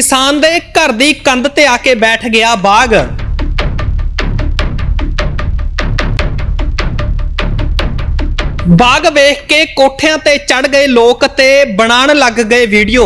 ਕਿਸਾਨ ਦੇ ਘਰ ਦੀ ਕੰਧ ਤੇ ਆ ਕੇ ਬੈਠ ਗਿਆ ਬਾਗ। ਬਾਗ ਵੇਖ ਕੇ ਕੋਠਿਆਂ ਤੇ ਚੜ ਗਏ ਲੋਕ ਤੇ ਬਣਾਉਣ ਲੱਗ ਗਏ ਵੀਡੀਓ।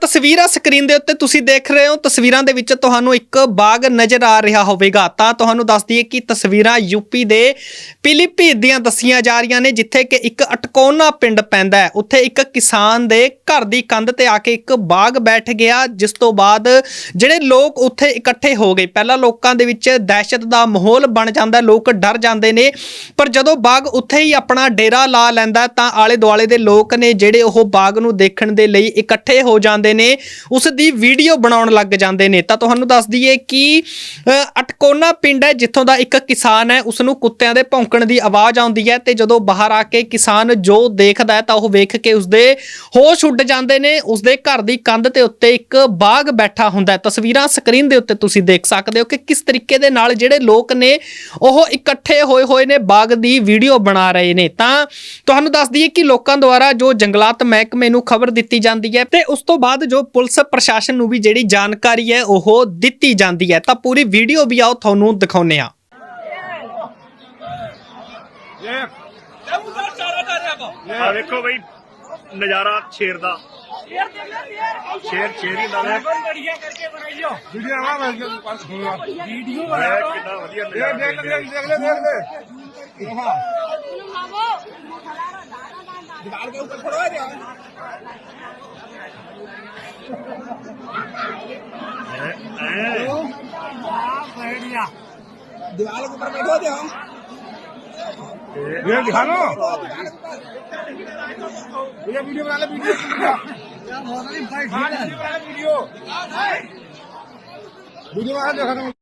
ਤਸਵੀਰਾਂ ਸਕਰੀਨ ਦੇ ਉੱਤੇ ਤੁਸੀਂ ਦੇਖ ਰਹੇ ਹੋ। ਤਸਵੀਰਾਂ ਦੇ ਵਿੱਚ ਤੁਹਾਨੂੰ ਇੱਕ ਬਾਗ ਨਜ਼ਰ ਆ ਰਿਹਾ ਹੋਵੇਗਾ। ਤਾਂ ਤੁਹਾਨੂੰ ਦੱਸ ਦਈਏ ਕਿ ਤਸਵੀਰਾਂ ਯੂਪੀ ਦੇ ਪਿਲੀਭੀਤ ਦੀਆਂ ਦੱਸੀਆਂ ਜਾ ਰਹੀਆਂ ਨੇ, ਜਿੱਥੇ ਕਿ ਇੱਕ ਅਟਕੋਨਾ ਪਿੰਡ ਪੈਂਦਾ ਹੈ। ਉੱਥੇ ਇੱਕ ਕਿਸਾਨ ਦੇ ਘਰ ਦੀ ਕੰਧ ਤੇ ਆ ਕੇ ਇੱਕ ਬਾਗ ਬੈਠ ਗਿਆ, ਜਿਸ ਤੋਂ ਬਾਅਦ ਜਿਹੜੇ ਲੋਕ ਉੱਥੇ ਇਕੱਠੇ ਹੋ ਗਏ। ਪਹਿਲਾਂ ਲੋਕਾਂ ਦੇ ਵਿੱਚ ਦਹਿਸ਼ਤ ਦਾ ਮਾਹੌਲ ਬਣ ਜਾਂਦਾ, ਲੋਕ ਡਰ ਜਾਂਦੇ ਨੇ, ਪਰ ਜਦੋਂ ਬਾਗ ਉੱਥੇ ਹੀ ਆਪਣਾ ਡੇਰਾ ਲਾ ਲੈਂਦਾ, ਤਾਂ ਆਲੇ ਦੁਆਲੇ ਦੇ ਲੋਕ ਨੇ ਜਿਹੜੇ ਉਹ ਬਾਗ ਨੂੰ ਦੇਖਣ ਦੇ ਲਈ ਇਕੱਠੇ ਹੋ ਜਾਂਦੇ ਨੇ ਉਸ ਦੀ ਵੀਡੀਓ ਬਣਾਉਣ ਲੱਗ ਜਾਂਦੇ ਨੇ। ਤਾਂ ਤੁਹਾਨੂੰ ਦੱਸ ਦਈਏ ਕਿ ਅਟਕੋਨਾ ਪਿੰਡ ਹੈ ਜਿੱਥੋਂ ਦਾ ਇੱਕ ਕਿਸਾਨ ਹੈ ਉਸ ਨੂੰ ਕੁੱਤਿਆਂ ਦੇ ਭੌਂਕਣ ਦੀ ਆਵਾਜ਼ ਆਉਂਦੀ ਹੈ ਤੇ ਜਦੋਂ ਬਾਹਰ ਆ ਕੇ ਕਿਸਾਨ ਜੋ ਦੇਖਦਾ ਹੈ ਤਾਂ ਉਹ ਵੇਖ ਕੇ ਉਸਦੇ ਹੋਸ਼ ਉੱਡ ਜਾਂਦੇ ਨੇ, ਉਸਦੇ ਘਰ ਦੀ ਕੰਧ ਤੇ ਉੱਤੇ ਇੱਕ ਬਾਗ ਬੈਠਾ ਹੁੰਦਾ ਹੈ। ਤਸਵੀਰਾਂ ਸਕਰੀਨ ਦੇ ਉੱਤੇ ਤੁਸੀਂ ਦੇਖ ਸਕਦੇ ਹੋ ਕਿ ਕਿਸ ਤਰੀਕੇ ਦੇ ਨਾਲ ਜਿਹੜੇ ਲੋਕ ਨੇ, ਉਹ ਇਕੱਠੇ ਹੋਏ ਹੋਏ ਨੇ ਬਾਗ ਦੀ ਵੀਡੀਓ ਬਣਾ ਰਹੇ ਨੇ। ਤਾਂ ਤੁਹਾਨੂੰ ਦੱਸ ਦਈਏ ਕਿ ਲੋਕਾਂ ਦੁਆਰਾ ਜੋ ਜੰਗਲਾਤ ਮਹਿਕਮੇ ਨੂੰ ਖਬਰ ਦਿੱਤੀ ਜਾਂਦੀ ਹੈ ਤੇ ਉਸ ਤੋਂ ਬਾਅਦ ਬਾਅਦ ਜੋ ਪੁਲਿਸ ਪ੍ਰਸ਼ਾਸਨ ਨੂੰ ਵੀ ਜਿਹੜੀ ਜਾਣਕਾਰੀ ਹੈ ਉਹ ਦਿੱਤੀ ਜਾਂਦੀ ਹੈ। ਤਾਂ ਪੂਰੀ ਵੀਡੀਓ ਵੀ ਆਓ ਤੁਹਾਨੂੰ ਦਿਖਾਉਨੇ ਆ ਆ ਵੇਖੋ ਬਈ ਨਜ਼ਾਰਾ ਸ਼ੇਰ ਦਾ। ਸ਼ੇਰ ਸ਼ੇਰ ਨਾਲ ਹੈ ਕਰਕੇ ਬਣਾਈਓ ਵੀਡੀਓ ਆ ਮੈਂ ਪਾਸ ਵੀਡੀਓ ਬਣਾਓ ਕਿੰਨਾ ਵਧੀਆ ਨਜ਼ਾਰਾ ਦੇਖ ਲੈ ਦੇਖ ਲੈ ਦੇਖ। ਲੈ ਹਾਂ ਦੀਵਾਰ ਦੇ ਉੱਪਰ ਖੜੋ ਰਿਹਾ है क्या बढ़िया दीवार के ऊपर बैठो दे हम ये दिखा लो भैया वीडियो बना ले वीडियो हाँ वीडियो बना ले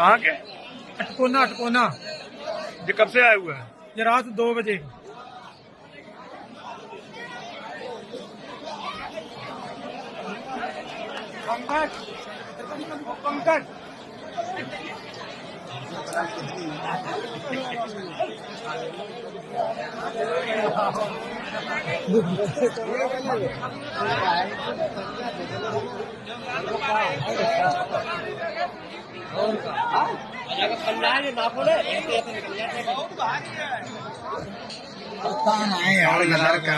कहाँ के अटकोना अटकोना ये कब से आया हुआ है? ये रात दो बजे। पंकज पंकज। அவளுக்கு நல்லா இருக்கா